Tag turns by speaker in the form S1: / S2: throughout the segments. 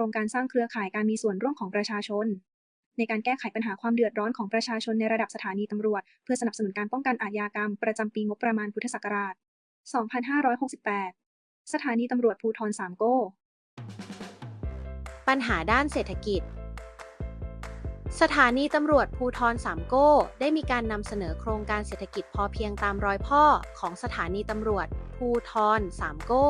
S1: รงการสร้างเครือข่ายการมีส่วนร่วมของประชาชน ในการแก้ไขปัญหาความเดือดร้อนของประชาชนในระดับสถานีตำรวจ เพื่อสนับสนุนการป้องกันอาชญากรรม ประจำปีงบประมาณพุทธศักราช 2568 สถานีตำรวจภูธรสามโก้
S2: ปัญหาด้านเศรษฐกิจสถานีตำรวจภูทรสามโก้ ได้มีการนำเสนอโครงการเศรษฐกิจพอเพียงตามรอยพ่อของสถานีตำรวจภูทรสามโก้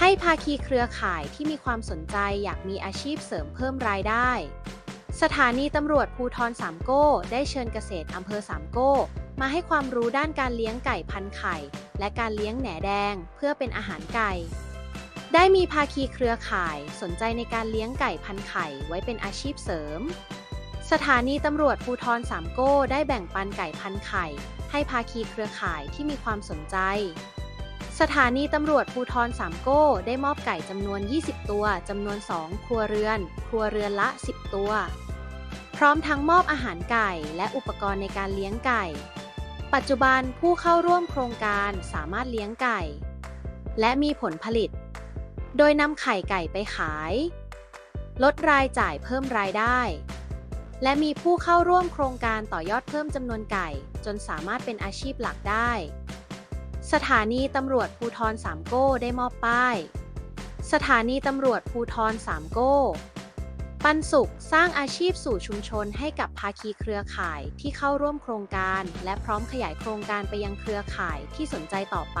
S2: ให้ภาคีเครือข่ายที่มีความสนใจอยากมีอาชีพเสริมเพิ่มรายได้ สถานีตำรวจภูทรสามโก้ ได้เชิญเกษตรอำเภอสามโก้ มาให้ความรู้ด้านการเลี้ยงไก่พันไข่ และการเลี้ยงแหนแดง เพื่อเป็นอาหารไก่ ได้มีภาคีเครือข่ายสนใจในการเลี้ยงไก่พันไข่ไว้เป็นอาชีพเสริม สถานีตำรวจภูทรสามโก้ ได้แบ่งปันไก่พันไข่ ให้ภาคีเครือข่ายที่มีความสนใจ สถานีตำรวจภูทรสามโก้ ได้มอบไก่จำนวน 20 ตัว จำนวน 2 ครัวเรือน ครัวเรือนละ 10 ตัว พร้อมทั้งมอบอาหารไก่และอุปกรณ์ในการเลี้ยงไก่ ปัจจุบันผู้เข้าร่วมโครงการสามารถเลี้ยงไก่ และมีผลผลิต โดยนำไข่ไก่ไปขาย ลดรายจ่ายเพิ่มรายได้ และมีผู้เข้าร่วมโครงการต่อยอดเพิ่มจำนวนไก่ จนสามารถเป็นอาชีพหลักได้ สถานีตำรวจภูทรสามโก้ได้มอบป้าย สถานีตำรวจภูทรสามโก้ ปันสุขสร้างอาชีพสู่ชุมชนให้กับภาคีเครือข่ายที่เข้าร่วมโครงการ และพร้อมขยายโครงการไปยังเครือข่ายที่สนใจต่อไป